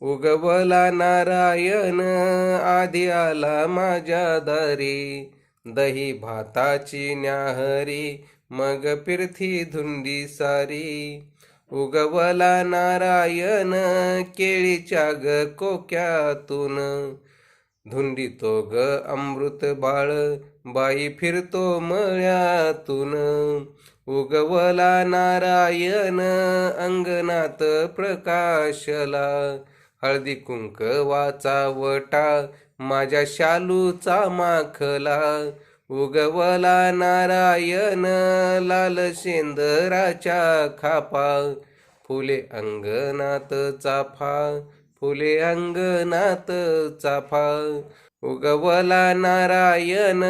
उगवला नारायण आधी आला माझ्या दारी. दही भाताची न्याहरी मग फिरती धुंडी सारी. उगवला नारायण केळीच्या ग कोक्यातून. धुंडी तो ग अमृत बाळ बाई फिरतो मळ्यातून. उगवला नारायण अंगणात प्रकाशला. हळदी कुंक वाचा वटा माझ्या शालूचा माखला. उगवला नारायण लाल शेंदराच्या खापा. फुले अंगणात चाफा फुले अंगणात चाफा उगवला नारायण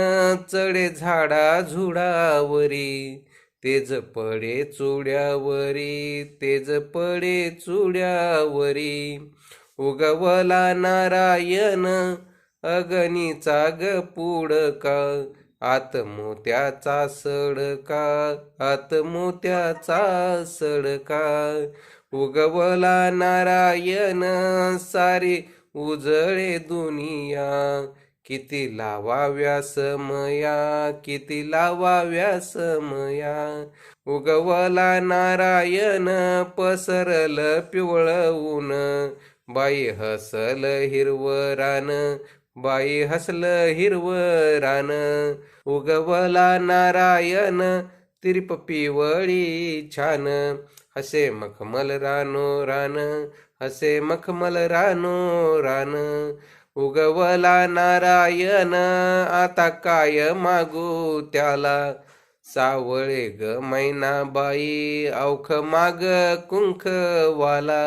चढे झाडा झुडावरी तेज पडे चुड्यावरी तेज पडे चुड्यावरी. उगवला नारायण. अगणीचा ग पुडका आत मोत्याचा सडका आत मोत्याचा सडका. उगवला नारायण सारी उजळे दुनिया. किती लावाव्या समया किती लावाव्या समया. उगवला नारायण पसरल पिवळ ऊन. बाई हसल हिरव रान बाई हसल हिरव रान उगवला नारायण तिरप पिवळी छान. हसे मखमल रानो रान हसे मखमल रानो रान. उगवला नारायण आता काय मागू त्याला? सावळे ग मैनाबाई औख माग कुंखवाला.